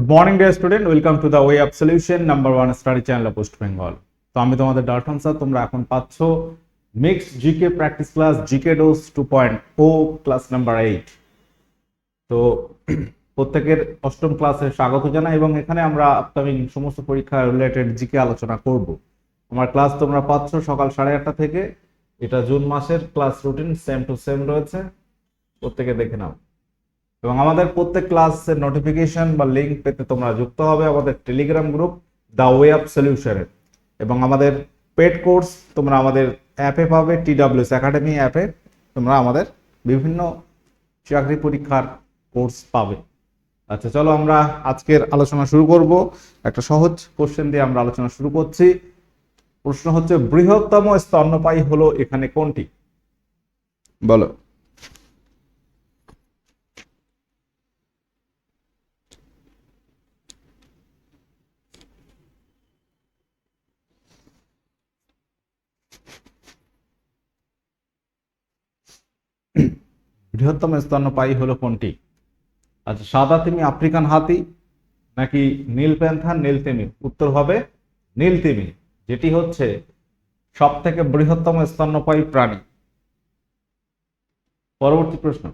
Good morning dear student welcome to the way of solution number one study channel of West Bengal তো আমি তোমাদের Dalton sir তোমরা এখন পাচ্ছ mix GK practice class GK dose two point o class number eight তো, প্রত্যেকের অষ্টম ক্লাসে স্বাগত জানাই এবং এখানে আমরা আপকামিং সমস্ত পরীক্ষা রিলেটেড জিকে আলোচনা করব। আমার ক্লাস তোমরা পাচ্ছ সকাল সাড়ে আটটা থেকে। এটা জুন মাসের class routine same to same রয়েছে। প্রত্যেকে দেখে নাও। এবং আমাদের প্রত্যেক ক্লাসের নোটিফিকেশন বা লিঙ্ক পেতে তোমরা যুক্ত হবে আমাদের Telegram group the way of সলিউশনের এবং আমাদের পেড কোর্স তোমরা আমাদের অ্যাপে পাবে টিডাব্লিউএস একাডেমি অ্যাপে তোমরা আমাদের বিভিন্ন চাকরি পরীক্ষার কোর্স পাবে। আচ্ছা চলো আমরা আজকের আলোচনা শুরু করব। একটা সহজ কোশ্চেন দিয়ে আমরা আলোচনা শুরু করছি। প্রশ্ন হচ্ছে, বৃহত্তম স্তন্যপায়ী হলো এখানে কোনটি? বলো। বৃহত্তম স্তন্যপায়ী হলো কোনটি? আচ্ছা সাদা তিমি আফ্রিকান হাতি নাকি নীল প্যান্থার নীল তিমি? উত্তর হবে নীল তিমি, যেটি হচ্ছে সব থেকে বৃহত্তম স্তন্যপায়ী প্রাণী। পরবর্তী প্রশ্ন,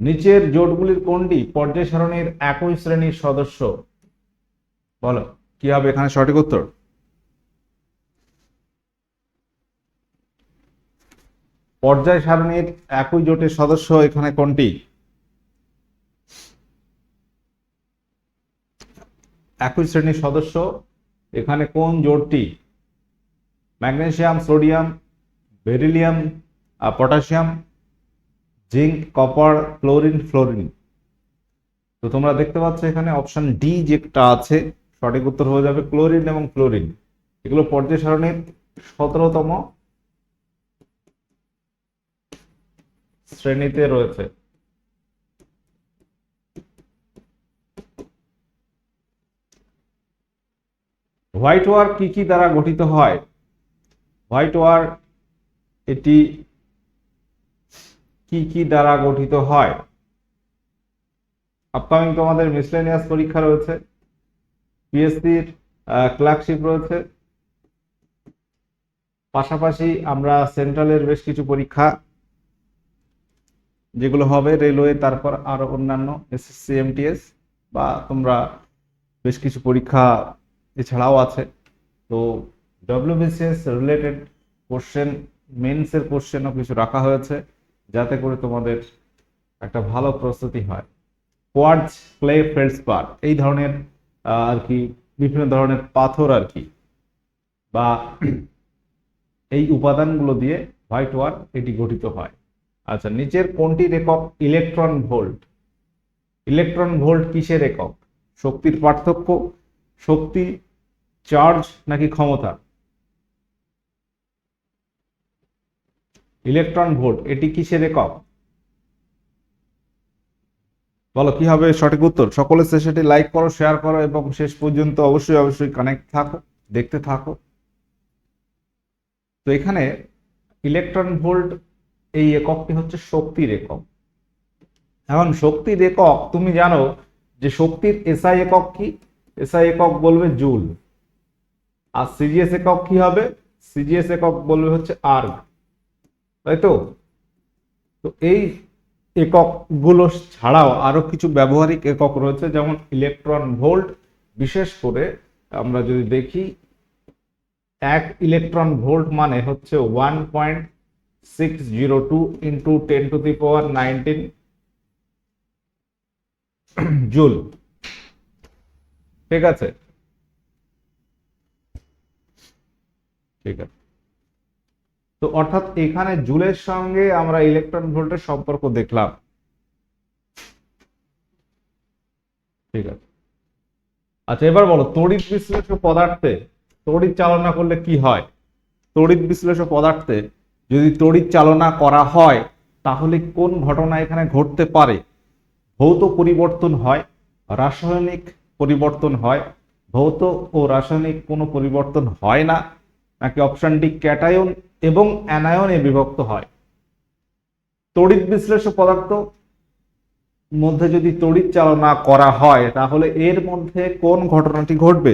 নিচের জোটগুলির কোনটি পর্যায় সারণীর একই শ্রেণির সদস্য? বলো, কি হবে এখানে সঠিক উত্তর? পর্যায় সারণীর একই জোটের সদস্য এখানে কোনটি? একই শ্রেণির সদস্য এখানে কোন জোটটি? ম্যাগনেসিয়াম, সোডিয়াম, বেরিলিয়াম আর potassium, zinc, copper, chlorine, fluorine. তো তোমরা দেখতে পাচ্ছ এখানে অপশন ডি যেটা আছে, সঠিক উত্তর হয়ে যাবে ক্লোরিন এবং ফ্লোরিন। এগুলো পর্যায় সারণীর সতেরোতম শ্রেণীতে রয়েছে। হোয়াইট ওয়ার কি কি দ্বারা গঠিত হয়? হোয়াইট ওয়ার এটি কি কি দ্বারা গঠিত হয়? আপকামিং তোমাদের মিসলেনিয়াস পরীক্ষা রয়েছে। পিএসসির ক্লার্কশিপ রয়েছে। পাশাপাশি আমরা সেন্ট্রালের বেশ কিছু পরীক্ষা যেগুলো হবে রেলওয়ে তারপর আরও অন্যান্য এসএসসি এমটিএস বা তোমরা বেশ কিছু পরীক্ষা এছাড়াও আছে। তো ডব্লিউবিসিএস রিলেটেড কোশ্চেন মেন্সের কোশ্চেনও কিছু রাখা হয়েছে যাতে করে তোমাদের একটা ভালো প্রস্তুতি হয়। কোয়ার্জ ক্লে ফেল্ডস্পার এই ধরনের আর কি বিভিন্ন ধরনের পাথর আর কি বা এই উপাদানগুলো দিয়ে হোয়াইট ওয়ার এটি গঠিত হয়। আচ্ছা নিচের কোনটির একক ইলেকট্রন ভোল্ট ইলেকট্রন ভোল্ট কিসের একক শক্তির পার্থক্য? শক্তি চার্জ নাকি ক্ষমতা? ইলেকট্রন ভোল্ট এটি কিসের একক বলো, কি হবে সঠিক উত্তর? সকলে সেশনটি লাইক করো শেয়ার করো এবং শেষ পর্যন্ত অবশ্যই অবশ্যই কানেক্ট থাকো, দেখতে থাকো। তো এখানে ইলেকট্রন ভোল্ট এই এককটি হচ্ছে শক্তির একক। এখন শক্তির একক, তুমি জানো যে শক্তির এসআই একক কি? এসআই একক বলবে জুল। আর সিজিএস একক কি হবে? সিজিএস একক বলবে হচ্ছে আর্গ। তাই তো? তো এই এককগুলো ছাড়াও আরও কিছু ব্যবহারিক একক রয়েছে, যেমন ইলেকট্রন ভোল্ট। বিশেষ করে আমরা যদি দেখি, এক ইলেকট্রন ভোল্ট মানে হচ্ছে one point six zero two into ten to the power nineteen joule ঠিক আছে? ঠিক আছে। তো অর্থাৎ এখানে জুলের সঙ্গে আমরা ইলেকট্রন ভোল্টের সম্পর্ক দেখলাম। ঠিক আছে। আচ্ছা এবার বলো, তড়িৎ বিশ্লেষক পদার্থে, তড়িৎ চালনা করলে কি হয়? তড়িৎ বিশ্লেষক পদার্থে যদি তড়িৎ চালনা করা হয়, তাহলে কোন ঘটনা এখানে ঘটতে পারে? ভৌত পরিবর্তন হয়, রাসায়নিক পরিবর্তন হয়, ভৌত ও রাসায়নিক কোনো পরিবর্তন হয় না, নাকি অপশন ডি ক্যাটায়ন এবং অ্যানায়নে বিভক্ত হয়? তড়িৎ বিশ্লেষক পদার্থ মধ্যে যদি তড়িৎ চালনা করা হয়, তাহলে এর মধ্যে কোন ঘটনাটি ঘটবে?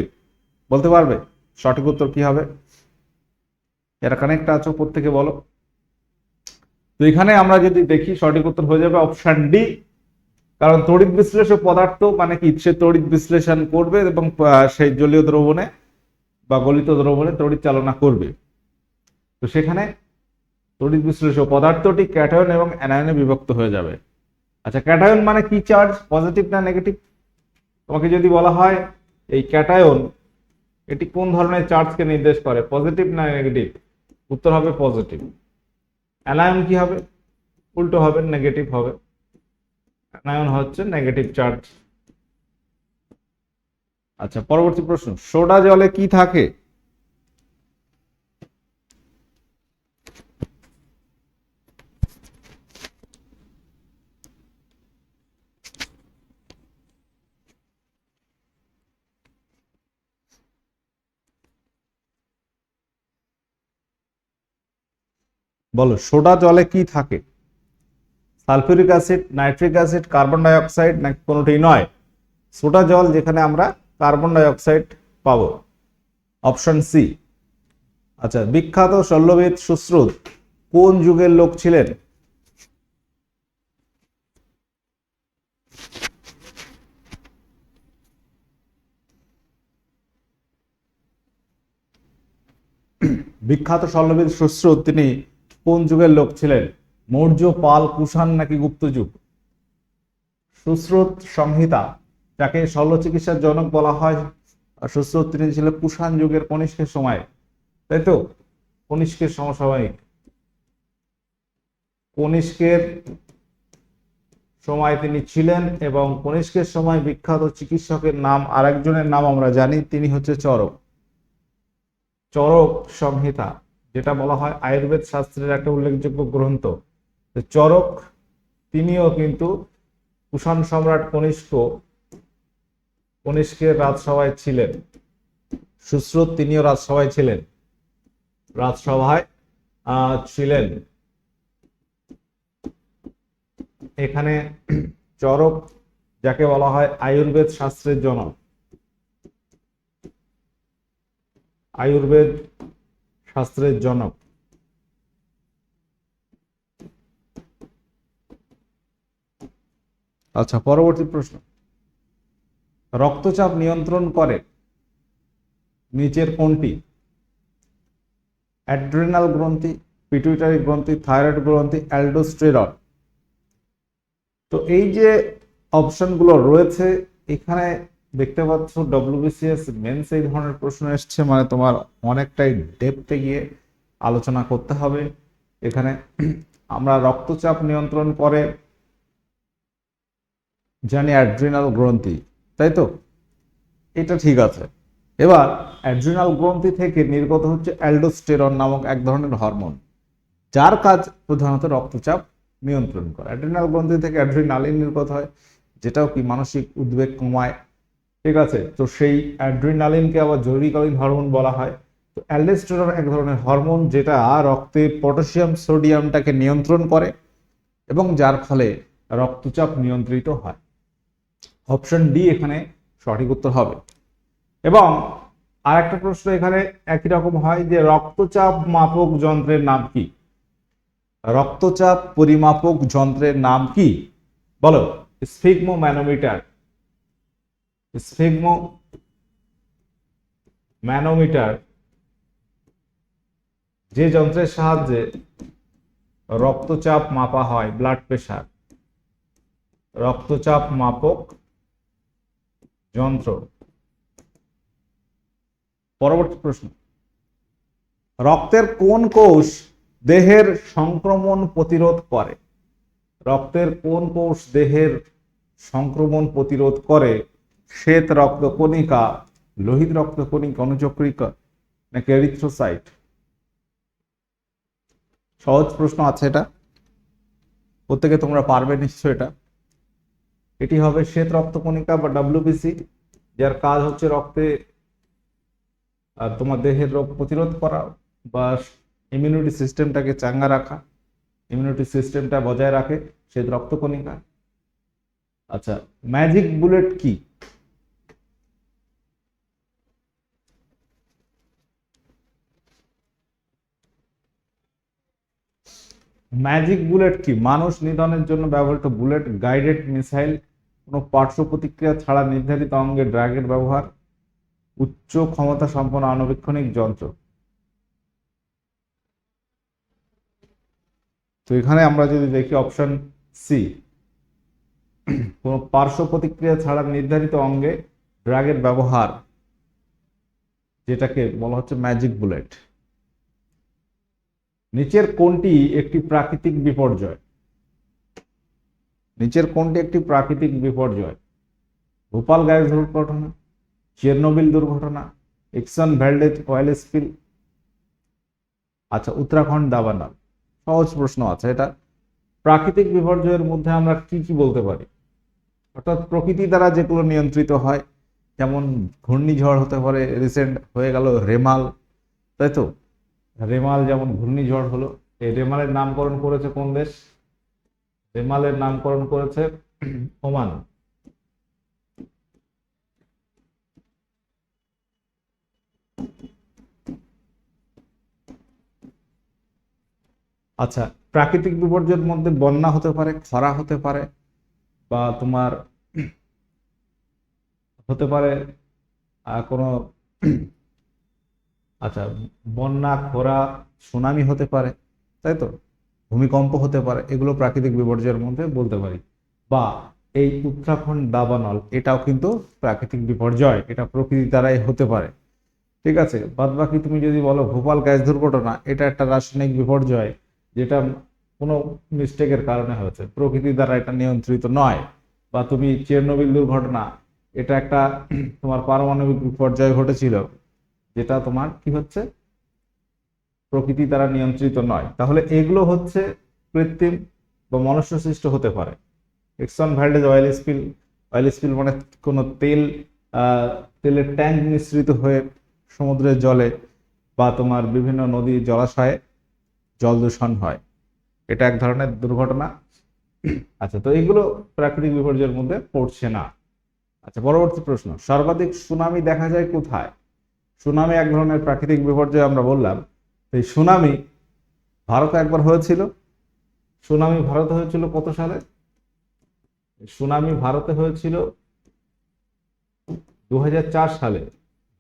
বলতে পারবে? সঠিক উত্তর কি হবে? এরা কানেক্ট আছো প্রত্যেকে বলো। তো এখানে আমরা যদি দেখি সঠিক উত্তর হয়ে যাবে অপশন ডি কারণ তড়িৎ বিশ্লেষক পদার্থ মানে কি? সে তড়িৎ বিশ্লেষণ করবে এবং সেই জলীয় দ্রবণে বা গলিত দ্রবণে তড়িৎ চালনা করবে। তো সেখানে তড়িৎ বিশ্লেষক পদার্থটি ক্যাটায়ন এবং অ্যানায়নে বিভক্ত হয়ে যাবে। আচ্ছা ক্যাটায়ন মানে কি চার্জ পজিটিভ না নেগেটিভ তোমাকে যদি বলা হয়, এই ক্যাটায়ন, এটি কোন ধরনের চার্জকে নির্দেশ করে? পজিটিভ না নেগেটিভ উত্তর হবে পজিটিভ অ্যানায়ন কি হবে? উল্টো হবে, নেগেটিভ হবে। অ্যানায়ন হচ্ছে নেগেটিভ চার্জ। আচ্ছা পরবর্তী প্রশ্ন। সোডা জলে কি থাকে? বলো, সোডা জলে কি থাকে? Sulphuric acid, nitric acid, carbon dioxide নাকি কোনোটি নয়। সোডা জল যেখানে আমরা কার্বন ডাইঅক্সাইড পাবো। অপশন সি আচ্ছা বিখ্যাত শল্যবিদ সুশ্রুত কোন যুগের লোক ছিলেন? বিখ্যাত শল্যবিদ সুশ্রুত তিনি কোন যুগের লোক ছিলেন? মৌর্য, পাল, কুষাণ নাকি গুপ্ত যুগ? সুশ্রুত সংহিতা, যাকে শল্য চিকিৎসার জনক বলা হয় সুশ্রুত তিনি ছিলেন কুষাণ যুগের কনিষ্কের সময়। তাই তো? কনিষ্কের সমসাময়িক। কনিষ্কের সময় তিনি ছিলেন এবং কনিষ্কের সময় বিখ্যাত চিকিৎসকের নাম, আরেকজনের নাম আমরা জানি, তিনি হচ্ছে চরক। চরক সংহিতা। যেটা বলা হয় আয়ুর্বেদ শাস্ত্রের একটা উল্লেখযোগ্য গ্রন্থ। চরক, তিনিও কিন্তু কুষাণ সম্রাট কনিষ্ক, কনিষ্কের রাজসভায় ছিলেন। সুশ্রুত তিনিও রাজসভায় ছিলেন। রাজসভায় ছিলেন। এখানে চরক, যাকে বলা হয় আয়ুর্বেদ শাস্ত্রের জনক। আয়ুর্বেদ শাস্ত্রের জনক। আচ্ছা পরবর্তী প্রশ্ন। রক্তচাপ নিয়ন্ত্রণ করে নিচের কোনটি? অ্যাড্রেনাল গ্রন্থি, পিটুইটারি গ্রন্থি, থাইরয়েড গ্রন্থি অ্যালডোস্টেরন তো এই যে অপশনগুলো রয়েছে, এখানে দেখতে পাচ্ছ ডব্লিউবিসিএস মেন্স এই ধরনের প্রশ্ন এসছে মানে তোমার অনেকটাই ডেপতে গিয়ে আলোচনা করতে হবে। এখানে আমরা রক্তচাপ নিয়ন্ত্রণ করে জানি অ্যাড্রিনাল গ্রন্থি, তাই তো? এটা ঠিক আছে। এবার অ্যাড্রিনাল গ্রন্থি থেকে নির্গত হচ্ছে অ্যালডোস্টেরন নামক এক ধরনের হরমোন যার কাজ প্রধানত রক্তচাপ নিয়ন্ত্রণ করে। অ্যাড্রিনাল গ্রন্থি থেকে অ্যাড্রিনালিন নির্গত হয়, যেটাও কি মানসিক উদ্বেগ কমায় ঠিক আছে? তো সেই অ্যাড্রিনালিনকে আবার জরুরিকালীন হরমোন বলা হয়। তো অ্যালডোস্টেরন এক ধরনের হরমোন যেটা রক্তে পটাশিয়াম সোডিয়ামটাকে নিয়ন্ত্রণ করে এবং যার ফলে রক্তচাপ নিয়ন্ত্রিত হয়। অপশন ডি এখানে সঠিক উত্তর হবে। এবং আর একটা প্রশ্ন এখানে একই রকম হয় যে রক্তচাপ মাপক যন্ত্রের নাম কি? রক্তচাপ পরিমাপক যন্ত্রের নাম কি? বলো স্ফিগমো ম্যানোমিটার স্ফিগমো ম্যানোমিটার যে যন্ত্রের সাহায্যে রক্তচাপ মাপা হয় ব্লাড প্রেশার রক্তচাপ মাপক যন্ত্র। পরবর্তী প্রশ্ন। রক্তের কোন কোষ দেহের সংক্রমণ প্রতিরোধ করে? রক্তের কোন কোষ দেহের সংক্রমণ প্রতিরোধ করে? শ্বেত রক্তকণিকা লোহিত রক্তকণিকা অনুচক্রিকা নাকি এরিথ্রোসাইট সহজ প্রশ্ন আছে এটা। প্রত্যেকে তোমরা পারবে নিশ্চয় এটা। এটি হবে শ্বেত রক্তকণিকা বা ডাব্লিউবিসি যার কাজ হচ্ছে রক্তে তোমার দেহের রোগ প্রতিরোধ করা বা ইমিউনিটি সিস্টেমটাকে চাঙ্গা রাখা। ইমিউনিটি সিস্টেমটা বজায় রাখে শ্বেত রক্তকণিকা আচ্ছা ম্যাজিক বুলেট কি? ম্যাজিক বুলেট কি? মানুষ নিধনের জন্য ব্যবহৃত বুলেট গাইডেড মিসাইল কোনো পার্শ্ব প্রতিক্রিয়া ছাড়া নির্ধারিত অঙ্গে ড্রাগের ব্যবহার, উচ্চ ক্ষমতা সম্পন্ন আণুবীক্ষণিক যন্ত্র। তো এখানে আমরা যদি দেখি অপশন সি কোনো পার্শ্ব প্রতিক্রিয়া ছাড়া নির্ধারিত অঙ্গে ড্রাগের ব্যবহার, যেটাকে বলা হচ্ছে ম্যাজিক বুলেট নিচের কোনটি একটি প্রাকৃতিক বিপর্যয়। নিচের কোনটি একটি প্রাকৃতিক বিপর্যয়। ভোপাল গ্যাস দুর্ঘটনা, চেরনোবিল দুর্ঘটনা, এক্সন ভ্যালডেজ অয়েল স্পিল আচ্ছা উত্তরাখণ্ড দাবানল। সহজ প্রশ্ন আছে এটা। প্রাকৃতিক বিপর্যয়ের মধ্যে আমরা কি কি বলতে পারি? অর্থাৎ প্রকৃতি দ্বারা যেগুলো নিয়ন্ত্রিত হয়, যেমন ঘূর্ণিঝড় হতে পারে রিসেন্ট হয়ে গেল রেমাল, তাই তো? রেমাল যেমন ঘূর্ণিঝড় হলো, এই রেমালের নামকরণ করেছে কোন দেশ? রেমালের নামকরণ করেছে ওমান। আচ্ছা প্রাকৃতিক বিপর্যয়ের মধ্যে বন্যা হতে পারে, খরা হতে পারে, বা তোমার হতে পারে কোনো আচ্ছা বন্যা, খরা, সুনামি হতে পারে, তাই তো? ভূমিকম্প হতে পারে, এগুলো প্রাকৃতিক বিপর্যয়ের মধ্যে বলতে পারি। বা এই উত্তরাখণ্ড দাবানল, এটাও কিন্তু প্রাকৃতিক বিপর্যয়, এটা প্রকৃতি দ্বারাই হতে পারে। ঠিক আছে বাদ বাকি তুমি যদি বলো ভোপাল গ্যাস দুর্ঘটনা, এটা একটা রাসায়নিক বিপর্যয়, যেটা কোনো মিস্টেকের কারণে হয়েছে, প্রকৃতি দ্বারা এটা নিয়ন্ত্রিত নয়। বা তুমি চেরনোবিল দুর্ঘটনা, এটা একটা তোমার পারমাণবিক বিপর্যয় ঘটেছিল যেটা তোমার কি হচ্ছে? প্রকৃতি দ্বারা নিয়ন্ত্রিত নয়। তাহলে এগুলো হচ্ছে কৃত্রিম বা মনুষ্য সৃষ্ট হতে পারে। Exxon Valdez oil spill oil spill মানে কোনো তেল তেলের ট্যাঙ্ক মিশ্রিত হয়ে সমুদ্রের জলে বা তোমার বিভিন্ন নদী জলাশয়ে জল দূষণ হয়। এটা এক ধরনের দুর্ঘটনা। আচ্ছা তো এগুলো প্রাকৃতিক বিপর্যয়ের মধ্যে পড়ছে না। আচ্ছা পরবর্তী প্রশ্ন। সর্বাধিক সুনামি দেখা যায় কোথায়? সুনামি এক ধরনের প্রাকৃতিক বিপর্যয় আমরা বললাম। এই সুনামি ভারতে একবার হয়েছিল। সুনামি ভারতে হয়েছিল কত সালে? সুনামি ভারতে হয়েছিল দু হাজার চার সালে।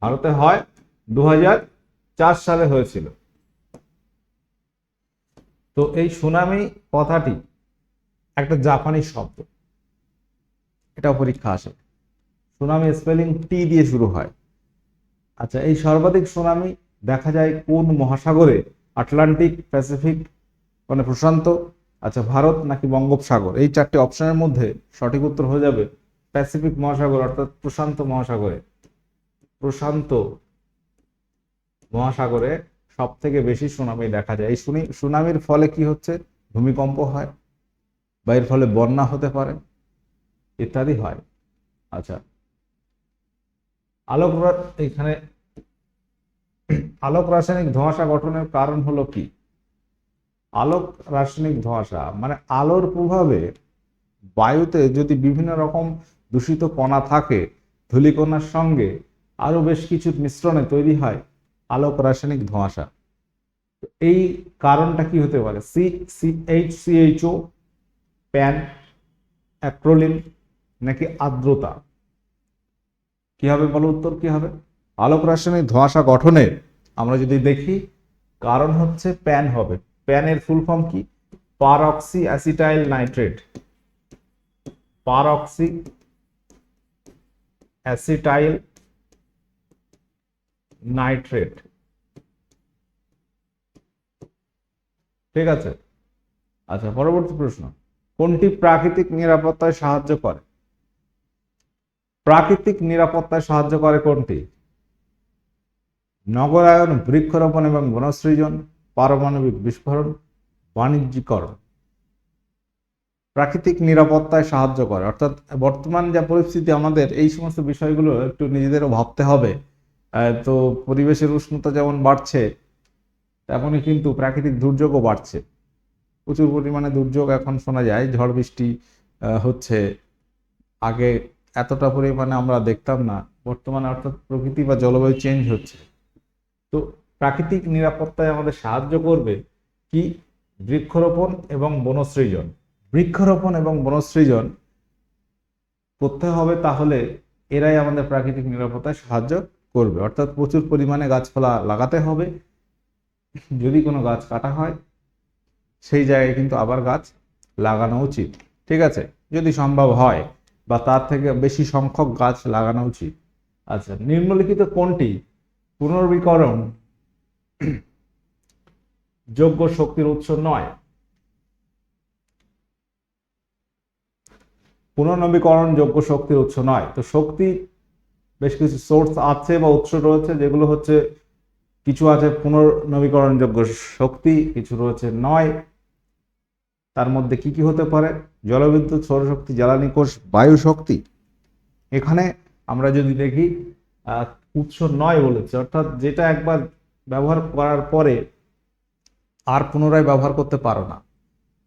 ভারতে হয় দু হাজার চার সালে হয়েছিল। তো এই সুনামি কথাটি একটা জাপানি শব্দ। এটাও পরীক্ষা আসে। সুনামি স্পেলিং টি দিয়ে শুরু হয়। আচ্ছা এই সর্বাধিক সুনামি দেখা যায় কোন মহাসাগরে? আটলান্টিক, প্যাসিফিক মানে প্রশান্ত? আচ্ছা ভারত নাকি বঙ্গোপসাগর? এই চারটি অপশনের মধ্যে সঠিক উত্তর হয়ে যাবে প্যাসিফিক মহাসাগর, অর্থাৎ প্রশান্ত মহাসাগরে। প্রশান্ত মহাসাগরে সব থেকে বেশি সুনামি দেখা যায়। এই সুনি সুনামির ফলে কি হচ্ছে? ভূমিকম্প হয় বা এর ফলে বন্যা হতে পারে, ইত্যাদি হয়। আচ্ছা আলোক এখানে আলোক রাসায়নিক ধোঁয়াশা গঠনের কারণ হলো কি? আলোক রাসায়নিক ধোঁয়াশা মানে আলোর প্রভাবে বায়ুতে যদি বিভিন্ন রকম দূষিত কণা থাকে, ধূলিকণার সঙ্গে আরও বেশ কিছু মিশ্রণে তৈরি হয় আলোক রাসায়নিক ধোঁয়াশা। এই কারণটা কি হতে পারে? C C H C H O PAN, acrolein নাকি আর্দ্রতা? কি হবে বলো উত্তর, কি হবে? আলোক রাসায়নিক ধোঁয়াশা গঠনে আমরা যদি দেখি, কারণ হচ্ছে প্যান হবে। প্যানের ফুল ফর্ম কি? Peroxy acetyl nitrate. Peroxy acetyl nitrate. ঠিক আছে? আচ্ছা পরবর্তী প্রশ্ন। কোনটি প্রাকৃতিক নিরাপত্তায় সাহায্য করে? প্রাকৃতিক নিরাপত্তায় সাহায্য করে কোনটি? নগরায়ন, বৃক্ষরোপণ এবং বনসৃজন, পারমাণবিক বিস্ফোরণ, বাণিজ্যিকরণ। প্রাকৃতিক নিরাপত্তায় সাহায্য করে। অর্থাৎ বর্তমান যা পরিস্থিতি, আমাদের এই সমস্ত বিষয়গুলো একটু নিজেদেরও ভাবতে হবে। তো পরিবেশের উষ্ণতা যেমন বাড়ছে, তেমনই কিন্তু প্রাকৃতিক দুর্যোগও বাড়ছে। প্রচুর পরিমাণে দুর্যোগ এখন শোনা যায়। ঝড় বৃষ্টি হচ্ছে আগে এতটা পরিমাণে আমরা দেখতাম না। বর্তমানে অর্থাৎ প্রকৃতি বা জলবায়ু চেঞ্জ হচ্ছে। তো প্রাকৃতিক নিরাপত্তায় আমাদের সাহায্য করবে কি? বৃক্ষরোপণ এবং বনসৃজন। বৃক্ষরোপণ এবং বনসৃজন করতে হবে তাহলে এরাই আমাদের প্রাকৃতিক নিরাপত্তায় সাহায্য করবে। অর্থাৎ প্রচুর পরিমাণে গাছপালা লাগাতে হবে। যদি কোনো গাছ কাটা হয়, সেই জায়গায় কিন্তু আবার গাছ লাগানো উচিত। ঠিক আছে? যদি সম্ভব হয়। বা তার থেকে বেশি সংখ্যক গাছ লাগানো উচিত। আচ্ছা নিম্নলিখিত কোনটি? পুনর্বীকরণ যোগ্য শক্তির উৎস নয়। পুনর্নবীকরণ যোগ্য শক্তির উৎস নয়। তো শক্তি বেশ কিছু সোর্স আছে বা উৎস রয়েছে যেগুলো হচ্ছে, কিছু আছে পুনর্নবীকরণযোগ্য শক্তি, কিছু রয়েছে নয়। তার মধ্যে কি কি হতে পারে? জলবিদ্যুৎ, সৌরশক্তি, জ্বালানি কোষ বায়ু শক্তি এখানে আমরা যদি দেখি উৎস নয় বলেছে, অর্থাৎ যেটা একবার ব্যবহার করার পরে আর পুনরায় ব্যবহার করতে পারো না।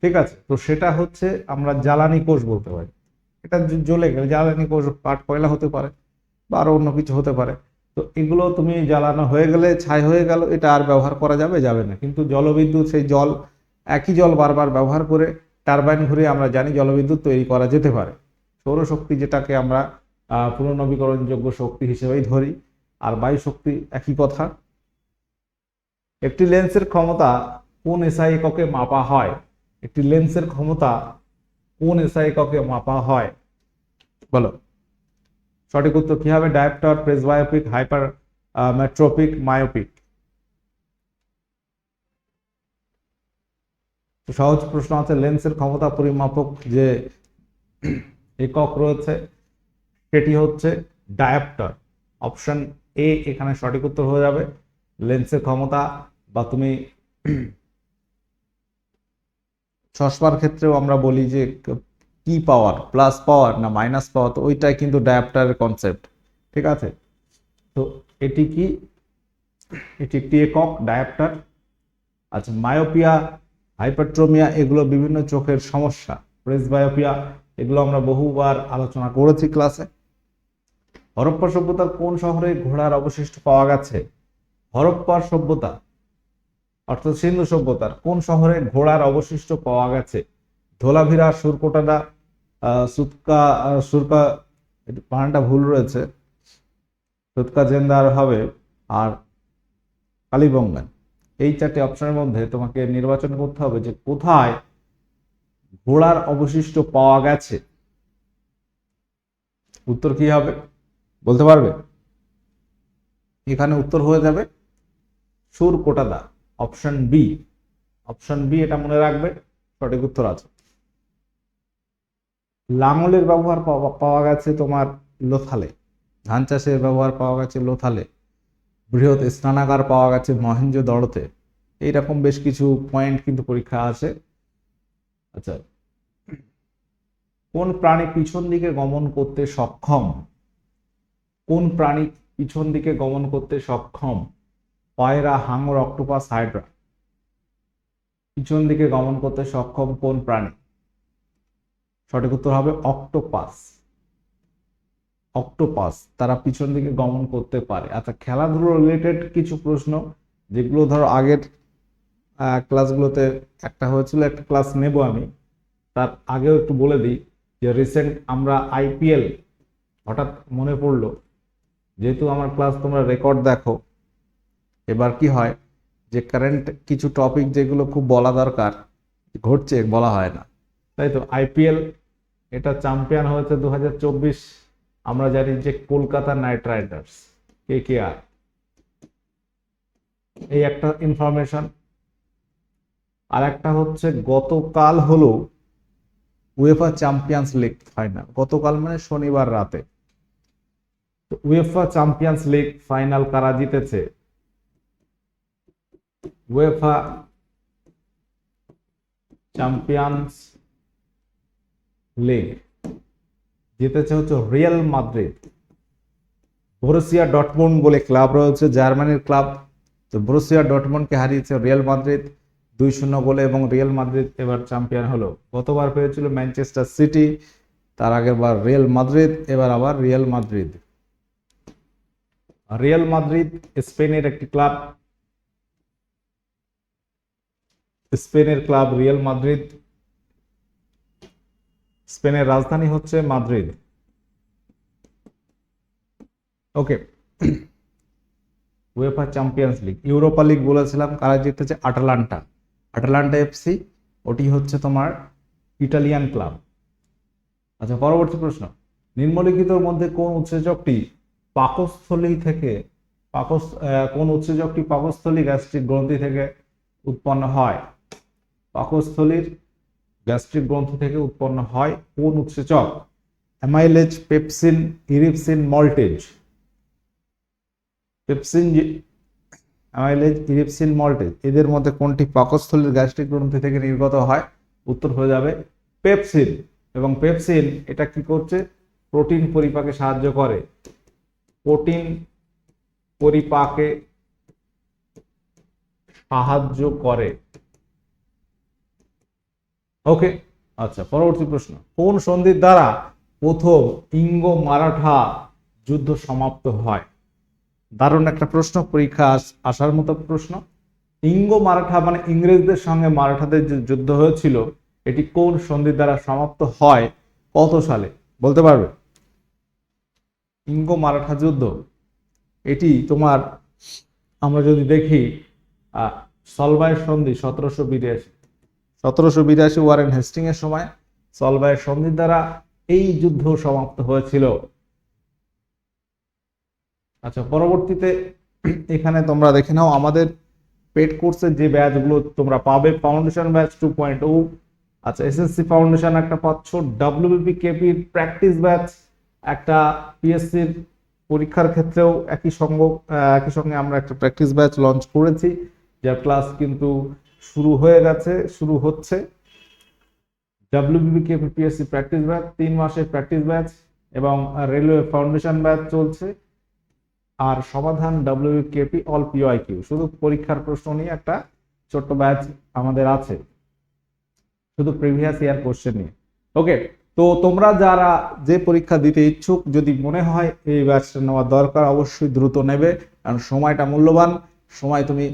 ঠিক আছে? তো সেটা হচ্ছে আমরা জ্বালানি কোষ বলতে পারি। এটা জ্বলে গেলে জ্বালানি কোষ কাঠ কয়লা হতে পারে বা আরও অন্য কিছু হতে পারে। তো এগুলো তুমি জ্বালানো হয়ে গেলে, ছাই হয়ে গেল, এটা আর ব্যবহার করা যাবে যাবে না। কিন্তু জলবিদ্যুৎ, সেই জল একই জল বারবার ব্যবহার করে টারবাইন ঘুরে আমরা জানি জলবিদ্যুৎ তৈরি করা যেতে পারে। সৌরশক্তি যেটাকে আমরা পুনর্নবীকরণযোগ্য শক্তি হিসেবেই ধরি, আর বায়ু শক্তি একই কথা। একটি লেন্সের ক্ষমতা কোন এসআই এককে মাপা হয়? একটি লেন্সের ক্ষমতা কোন এসআই এককে মাপা হয়? বলো। সঠিক উত্তর কি হবে? Dioptre, presbyopic, hypermetropic, myopic. সহজ প্রশ্ন আছে, লেন্সের ক্ষমতা পরিমাপক যে একক রয়েছে, সেটি হচ্ছে ডায়াপ্টার। অপশন এ এখানে সঠিক উত্তর হয়ে যাবে, লেন্সের ক্ষমতা বা তুমি চশমার ক্ষেত্রেও আমরা বলি যে কি পাওয়ার, প্লাস পাওয়ার না মাইনাস পাওয়ার, তো ওইটাই কিন্তু ডায়াপ্টারের কনসেপ্ট ঠিক আছে? তো এটি কি? এটি একটি একক ডায়াপ্টার। আচ্ছা মায়োপিয়া হাইপারট্রোমিয়া এগুলো বিভিন্ন চোখের সমস্যা। প্রেসবায়োপিয়া এগুলো আমরা বহুবার আলোচনা করেছি ক্লাসে। হরপ্পা সভ্যতার কোন শহরে ঘোড়ার অবশিষ্ট পাওয়া গেছে? হরপ্পার সভ্যতা অর্থাৎ সিন্ধু সভ্যতার কোন শহরে ঘোড়ার অবশিষ্ট পাওয়া গেছে? ধোলাভিরা সুরকোটাদা আহ, সুতকা সুরকা বানানটা ভুল রয়েছে। সুতকা জেন্দার হবে আর কালীবঙ্গান। এই চারটি অপশনের মধ্যে তোমাকে নির্বাচন করতে হবে যে কোথায় ঘোড়ার অবশিষ্ট পাওয়া গেছে। উত্তর কি হবে? বলতে পারবে? এখানে উত্তর হয়ে যাবে সুর কোটাদা, অপশন বি। অপশন বি এটা মনে রাখবে, সঠিক উত্তর আছে। লাঙলের ব্যবহার পাওয়া- গেছে তোমার লোথালে, ধান চাষের ব্যবহার পাওয়া গেছে লোথালে। বৃহৎ স্নানাগার পাওয়া গেছে মহেঞ্জোদড়োতে এইরকম বেশ কিছু পয়েন্ট কিন্তু পরীক্ষা আছে। আচ্ছা কোন প্রাণী পিছন দিকে গমন করতে সক্ষম? কোন প্রাণী পিছন দিকে গমন করতে সক্ষম? পায়রা, হাঙর, অক্টোপাস, হাইড্রা। পিছন দিকে গমন করতে সক্ষম কোন প্রাণী? সঠিক উত্তর হবে অক্টোপাস। অক্টোপাস, তারা পিছন দিকে গমন করতে পারে। আচ্ছা খেলাধুলো রিলেটেড কিছু প্রশ্ন, যেগুলো ধরো আগের ক্লাসগুলোতে একটা হয়েছিল, একটা ক্লাস নেব আমি। তার আগেও একটু বলে দিই যে রিসেন্ট আমরা আইপিএল হঠাৎ মনে পড়ল, যেহেতু আমার ক্লাস তোমরা রেকর্ড দেখো, এবার কি হয় যে কারেন্ট কিছু টপিক যেগুলো খুব বলা দরকার, ঘটছে, বলা হয় না। তাই তো আইপিএল এটা চ্যাম্পিয়ন হয়েছে দু হাজার চব্বিশ আমরা জানি যে Kolkata Knight Riders, K K R. এই একটা ইনফরমেশন আর একটা হচ্ছে, গতকাল হলো উয়েফা চ্যাম্পিয়ন্স লিগ ফাইনাল গতকাল মানে শনিবার রাতে। উয়েফা চ্যাম্পিয়ন্স লিগ ফাইনাল কারা জিতেছে? উয়েফা চ্যাম্পিয়ন্স লিগ জিতেছে হচ্ছে রিয়াল মাদ্রিদ। বরুসিয়া ডটমন্ড বলে ক্লাব রয়েছে, জার্মানির ক্লাব। তো বরুসিয়া ডটমুন্ডকে হারিয়েছে রিয়াল মাদ্রিদ দুই শূন্য গোলে এবং রিয়াল মাদ্রিদ এবার চ্যাম্পিয়ন হলো। গতবার পেয়েছিল ম্যানচেস্টার সিটি, তার আগের বার রিয়াল মাদ্রিদ, এবার আবার রিয়াল মাদ্রিদ। রিয়াল মাদ্রিদ স্পেনের একটি ক্লাব। স্পেনের ক্লাব রিয়াল মাদ্রিদ স্পেনের রাজধানী হচ্ছে Madrid. Okay. UEFA Champions League Europa League বলেছিলাম, কারা জিতেছে? আটালান্টা। আটালান্টা এফসি ওটি হচ্ছে তোমার ইটালিয়ান ক্লাব। আচ্ছা পরবর্তী প্রশ্ন। নিম্নলিখিতর মধ্যে কোন উৎসেচকটি পাকস্থলী থেকে পাকস কোন উৎসেচকটি পাকস্থলী গ্যাস্ট্রিক গ্রন্থি থেকে উৎপন্ন হয়? পাকস্থলীর গ্যাস্ট্রিক গ্রন্থি থেকে উৎপন্ন হয় কোন উৎসেচক? Amylase, pepsin, erepsin, maltase. Pepsin amylase, erepsin, maltase. এদের মধ্যে কোনটি পাকস্থলীর গ্যাস্ট্রিক গ্রন্থি থেকে নির্গত হয়? উত্তর হয়ে যাবে পেপসিন। এবং পেপসিন এটা কি করছে? প্রোটিন পরিপাকে সাহায্য করে। প্রোটিন পরিপাকে সাহায্য করে। ওকে আচ্ছা পরবর্তী প্রশ্ন। কোন সন্ধির দ্বারা প্রথম ইঙ্গ মারাঠা যুদ্ধ সমাপ্ত হয়? দারুণ একটা প্রশ্ন, পরীক্ষা আস- আসার মতো প্রশ্ন। ইঙ্গ মারাঠা মানে ইংরেজদের সঙ্গে মারাঠাদের যে যুদ্ধ হয়েছিল, এটি কোন সন্ধির দ্বারা সমাপ্ত হয়? কত সালে? বলতে পারবে? ইঙ্গ মারাঠা যুদ্ধ। এটি তোমার, আমরা যদি দেখি সলবায়ের সন্ধি সতেরোশো বিরাশি। সতেরোশো বিরাশি ওয়ারেন হেস্টিং এর সময় সলবায়ের সন্ধির দ্বারা এই যুদ্ধ সমাপ্ত হয়েছিল। আচ্ছা পরবর্তীতে এখানে তোমরা দেখে নাও আমাদের পেড কোর্সের যে ব্যাচগুলো তোমরা পাবে, foundation batch two point O. আচ্ছা এসএসসি ফাউন্ডেশন একটা পাচ্ছ ডাব্লিউবিপি কেপির প্র্যাকটিস ব্যাচ, একটা পিএসসির পরীক্ষার ক্ষেত্রেও একই সঙ্গ, একই সঙ্গে আমরা একটা প্র্যাকটিস ব্যাচ লঞ্চ করেছি, যার ক্লাস কিন্তু শুরু হয়ে গেছে, শুরু হচ্ছে। WBP KP PSC practice batch তিন মাসের প্র্যাকটিস ব্যাচ এবং রেলওয়ে ফাউন্ডেশন ব্যাচ চলছে। আর সমাধান ডাব্লিউকেপি অল পিওআইকিউ শুধু পরীক্ষার প্রশ্ন নিয়ে একটা ছোট্ট ব্যাচ আমাদের আছে। শুধু প্রিভিয়াস ইয়ার কোশ্চেন নিয়ে। ওকে তো তোমরা যারা যে পরীক্ষা দিতে ইচ্ছুক, যদি মনে হয় এই ব্যাচটা নেওয়া দরকার, অবশ্যই দ্রুত নেবে। কারণ সময়টা মূল্যবান। সময় তুমি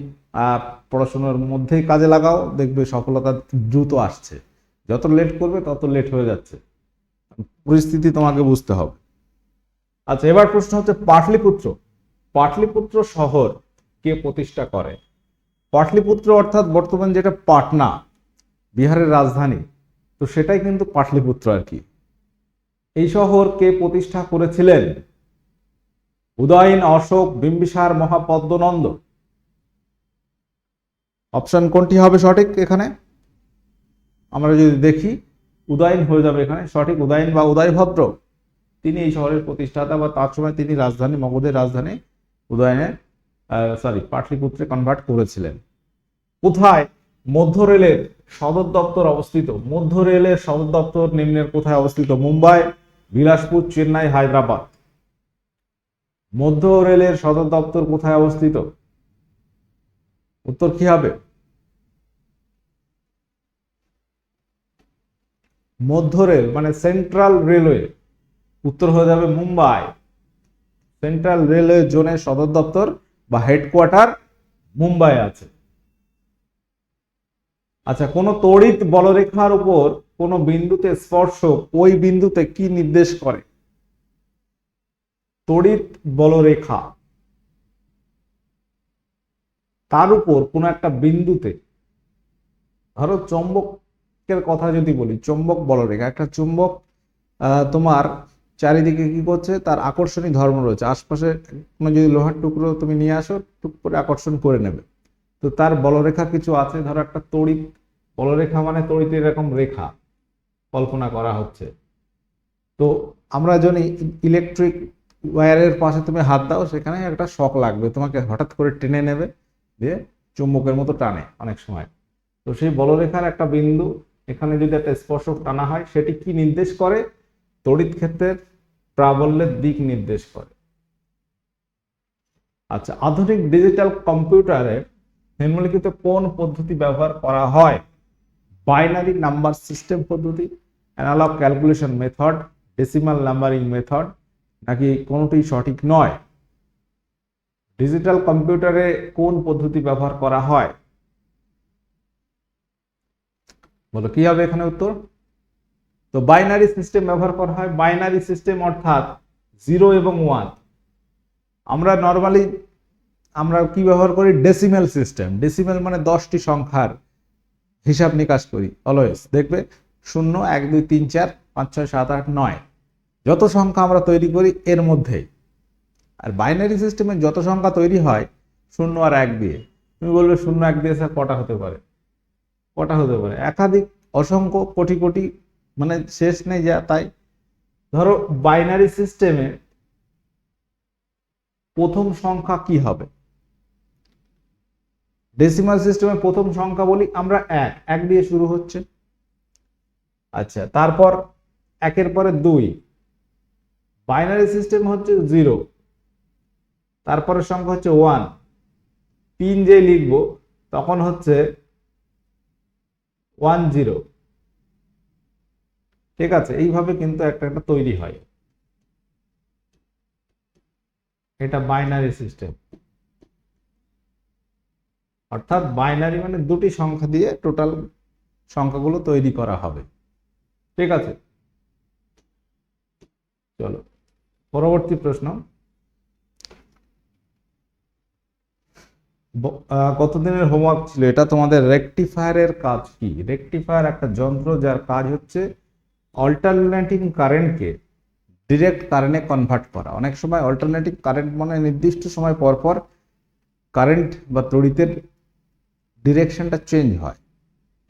পড়াশোনার মধ্যেই কাজে লাগাও, দেখবে সফলতা দ্রুত আসছে। যত লেট করবে, তত লেট হয়ে যাচ্ছে। পরিস্থিতি তোমাকে বুঝতে হবে। আচ্ছা এবার প্রশ্ন হচ্ছে পাটলিপুত্র। পাটলিপুত্র শহর কে প্রতিষ্ঠা করে? পাটলিপুত্র অর্থাৎ বর্তমান যেটা পাটনা, বিহারের রাজধানী, তো সেটাই কিন্তু পাটলিপুত্র আর কি। এই শহর কে প্রতিষ্ঠা করেছিলেন? উদয়ন, অশোক, বিম্বিসার, মহাপদ্মনন্দ। অপশন কোনটি হবে সঠিক এখানে? আমরা যদি দেখি, উদয়ন হয়ে যাবে এখানে। সঠিক উদয়ন বা উদয়ভদ্র, তিনি এই শহরের প্রতিষ্ঠাতা বা তার সময় তিনি রাজধানী, মগধের রাজধানী উদয়নের সরি পাটলিপুত্রে কনভার্ট করেছিলেন। কোথায়? মধ্য রেলের সদর দপ্তর অবস্থিত। মধ্য রেলের সদর দপ্তর নিম্নের কোথায় অবস্থিত? মুম্বাই, বিলাসপুর, চেন্নাই, হায়দ্রাবাদ। মধ্য রেলের সদর দপ্তর কোথায় অবস্থিত? উত্তর কি হবে? মধ্য রেল মানে সেন্ট্রাল রেলওয়ে। উত্তর হয়ে যাবে মুম্বাই। সেন্ট্রাল রেলওয়ে জোনের সদর দপ্তর বা হেডকোয়ার্টার মুম্বাই আছে। আচ্ছা কোন তড়িৎ বলরেখার উপর কোন বিন্দুতে স্পর্শ ওই বিন্দুতে কি নির্দেশ করে? তড়িৎ বলরেখা। তার উপর কোন একটা বিন্দুতে, ধরো চৌম্বকের কথা যদি বলি, চৌম্বক বলরেখা একটা চুম্বক তোমার চারিদিকে কি করছে? তার আকর্ষণী ধর্ম রয়েছে। আশপাশে কোনো যদি লোহার টুকরো তুমি নিয়ে আসো, টুক করে আকর্ষণ করে নেবে। তো তার বলরেখা কিছু আছে, ধরো একটা তড়িৎ বলরেখা মানে তড়িতের এরকম রেখা কল্পনা করা হচ্ছে। তো আমরা জানি ইলেকট্রিক ওয়্যারের পাশে তুমি হাত দাও, সেখানে একটা শক লাগবে, তোমাকে হঠাৎ করে টেনে নেবে। দিয়ে চুম্বকের মতো টানে অনেক সময়। তো সেই বলরেখার একটা বিন্দু, এখানে যদি একটা স্পর্শক টানা হয়, সেটি কি নির্দেশ করে? তড়িৎ ক্ষেত্রের প্রাবল্যের দিক নির্দেশ করে। আচ্ছা আধুনিক ডিজিটাল কম্পিউটারে নিম্নলিখিত কোন পদ্ধতি ব্যবহার করা হয়? বাইনারি নাম্বার সিস্টেম পদ্ধতি, analogue calculation method, decimal numbering method, নাকি কোনোটি সঠিক নয়? ডিজিটাল কম্পিউটারে কোন পদ্ধতি ব্যবহার করা হয়? বলো, কি হবে এখানে উত্তর? তো বাইনারি সিস্টেম ব্যবহার করা হয়। বাইনারি সিস্টেম অর্থাৎ জিরো এবং ওয়ান আমরা নর্মালি আমরা কি ব্যবহার করি? ডেসিমেল সিস্টেম ডেসিমেল মানে দশটি সংখ্যার হিসাব নিকাশ করি অলওয়েজ দেখবে, শূন্য, এক, দুই, তিন, চার, পাঁচ, ছয়, সাত, আট, নয়। যত সংখ্যা আমরা তৈরি করি, এর মধ্যেই। আর বাইনারি সিস্টেমে যত সংখ্যা তৈরি হয়, শূন্য আর এক দিয়ে, তুমি বলবে শূন্য এক দিয়ে স্যার কটা হতে পারে? কটা হতে পারে? একাধিক অসংখ্য কোটি কোটি মানে শেষ নেই যা, তাই ধরো বাইনারি সিস্টেমে প্রথম সংখ্যা কি হবে? ডেসিমাল সিস্টেমে প্রথম সংখ্যা বলি আমরা এক এক দিয়ে শুরু হচ্ছে। আচ্ছা তারপর একের পরে দুই বাইনারি সিস্টেম হচ্ছে জিরো তারপরের সংখ্যা হচ্ছে ওয়ান তিন যে লিখব, তখন হচ্ছে ওয়ান জিরো ঠিক আছে? এইভাবে কিন্তু একটা একটা তৈরি হয়। এটা বাইনারি সিস্টেম অর্থাৎ বাইনারি মানে দুটি সংখ্যা দিয়ে টোটাল সংখ্যাগুলো তৈরি করা হবে। ঠিক আছে? চলো। পরবর্তী প্রশ্ন ব- আহ, কতদিনের হোমওয়ার্ক ছিল? এটা তোমাদের রেকটিফায়ারের কাজ কি? রেকটিফায়ার একটা যন্ত্র যার কাজ হচ্ছে অল্টারনেটিং কারেন্টকে ডিরেক্ট কারেন্টে কনভার্ট করা। অনেক সময় অল্টারনেটিং কারেন্ট মানে নির্দিষ্ট সময় পর পর কারেন্ট বা তড়িতের ডিরেকশনটা চেঞ্জ হয়।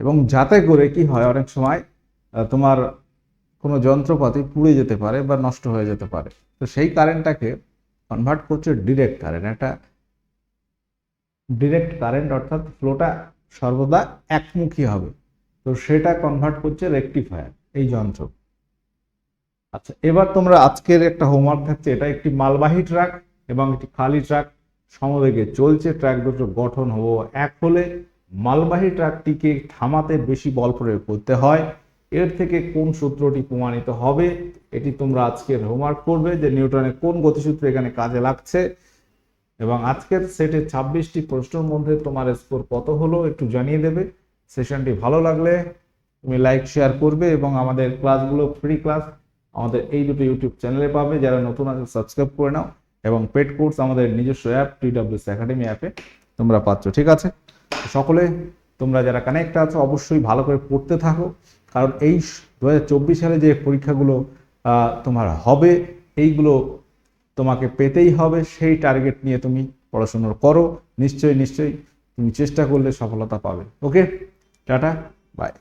এবং যাতে করে কি হয়, অনেক সময় তোমার কোনো যন্ত্রপাতি পুড়ে যেতে পারে বা নষ্ট হয়ে যেতে পারে। তো সেই কারেন্টটাকে কনভার্ট করছে ডিরেক্ট কারেন্ট একটা ডিরেক্ট কারেন্ট অর্থাৎ ফ্লোটা সর্বদা একমুখী হবে। তো সেটা কনভার্ট করছে রেকটিফায়ার এই যন্ত্র। আচ্ছা এবার তোমরা আজকের একটা হোমওয়ার্ক থাকছে। এটা একটি মালবাহী ট্রাক এবং একটি খালি ট্রাক সমবেগে চলছে ট্রাক দুটো, গঠন হব এক হলে। মালবাহী ট্রাকটিকে থামাতে বেশি বল প্রয়োগ করতে হয়। এর থেকে কোন সূত্রটি প্রমাণিত হবে, এটি তোমরা আজকের হোমওয়ার্ক করবে যে নিউটনের কোন গতিসূত্র এখানে কাজে লাগছে। এবং আজকের সেটে ছাব্বিশটি প্রশ্নের মধ্যে তোমার স্কোর কত হলো একটু জানিয়ে দেবে। সেশনটি ভালো লাগলে তুমি লাইক, শেয়ার করবে এবং আমাদের ক্লাসগুলো ফ্রি ক্লাস আমাদের এই দুটো ইউটিউব চ্যানেলে পাবে। যারা নতুন আছে, সাবস্ক্রাইব করে নাও এবং পেড কোর্স আমাদের নিজস্ব অ্যাপ টিডব্লিউস একাডেমি অ্যাপে তোমরা পাচ্ছ, ঠিক আছে? সকলে, তোমরা যারা কানেক্ট আছো, অবশ্যই ভালো করে পড়তে থাকো। কারণ এই দু হাজার চব্বিশ সালে যে পরীক্ষাগুলো তোমার হবে, এইগুলো তোমাকে পেতেই হবে, সেই টার্গেট নিয়ে তুমি পড়াশোনা করো। নিশ্চয়ই নিশ্চয়ই তুমি চেষ্টা করলে সফলতা পাবে। ওকে টাটা বাই